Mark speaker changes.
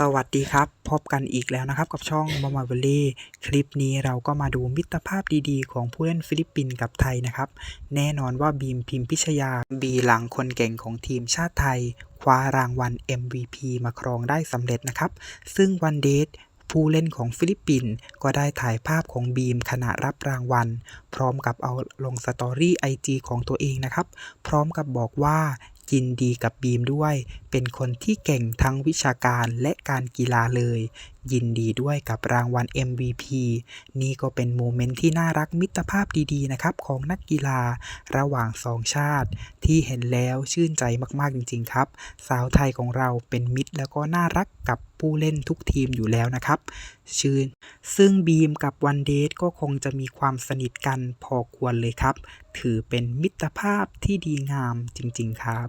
Speaker 1: สวัสดีครับ พบกันอีกแล้วนะครับ กับช่องมามาเวลลี่คลิปนี้เราก็มาดูมิตรภาพดีๆ ของผู้เล่นฟิลิปปินส์กับไทยนะครับ แน่นอนว่าบีมพิมพิชยา บีหลังคนเก่งของทีมชาติไทย คว้ารางวัล MVP มาครองได้สำเร็จนะครับ ซึ่งวันเดทผู้เล่นของฟิลิปปินส์ก็ได้ถ่ายภาพของบีมขณะรับรางวัล พร้อมกับเอาลงสตอรี่ไอจของตัวเองนะครับ พร้อมกับบอกว่ายินดีกับบีมด้วย เป็นคนที่เก่งทั้งวิชาการและการกีฬาเลย ยินดีด้วยกับรางวัล MVP นี่ก็เป็นโมเมนต์ที่น่ารักมิตรภาพดีๆนะครับของนักกีฬาระหว่างสองชาติ ที่เห็นแล้วชื่นใจมากๆจริงๆครับ สาวไทยของเราเป็นมิตรแล้วก็น่ารักกับผู้เล่นทุกทีมอยู่แล้วนะครับ ชื่น ซึ่งบีมกับวันเดทก็คงจะมีความสนิทกันพอควรเลยครับ ถือเป็นมิตรภาพที่ดีงามจริงๆครับ